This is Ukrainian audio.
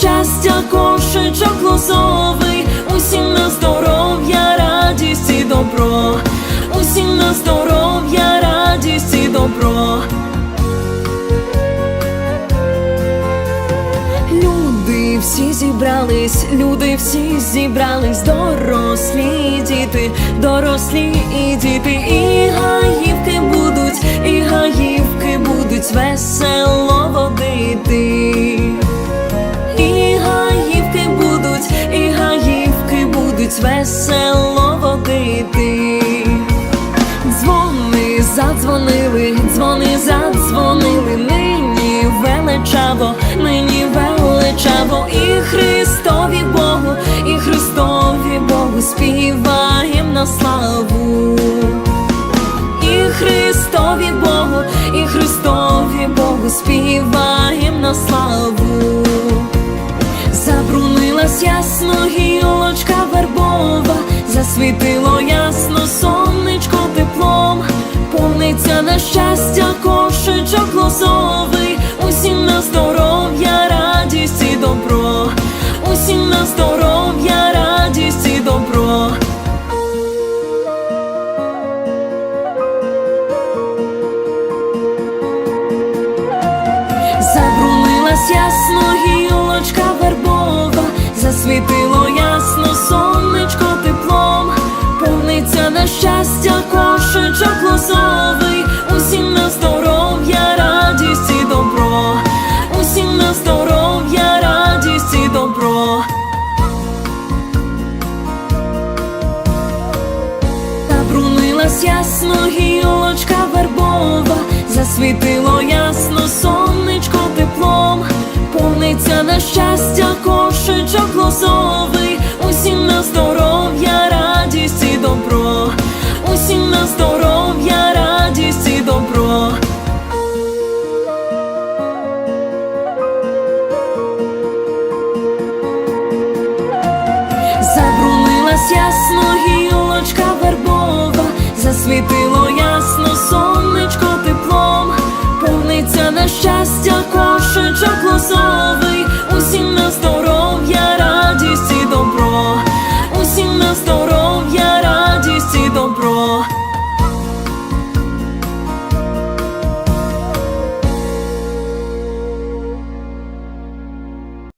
щастя кошечок лозовий, усім на здоров'я, радість і добро, усім на здоров'я, радість і добро. Люди всі зібрались, люди всі зібрались, дорослі діти, дорослі і діти, і гаївки весело водити. Дзвони задзвонили, дзвони задзвонили, нині величаво, нині величаво, засвітило ясно сонечко теплом, повниться на щастя кошечок лозовий, усім на здоров'я, радість і добро, усім на здоров'я, радість і добро. Забрунилась ясно ясно гілочка вербова, засвітило ясно сонечко теплом, повниться на щастя кошечок лозовий, усім на здоров'я, радість і добро, усім на здоров'я, радість і добро. Забрунилась ясно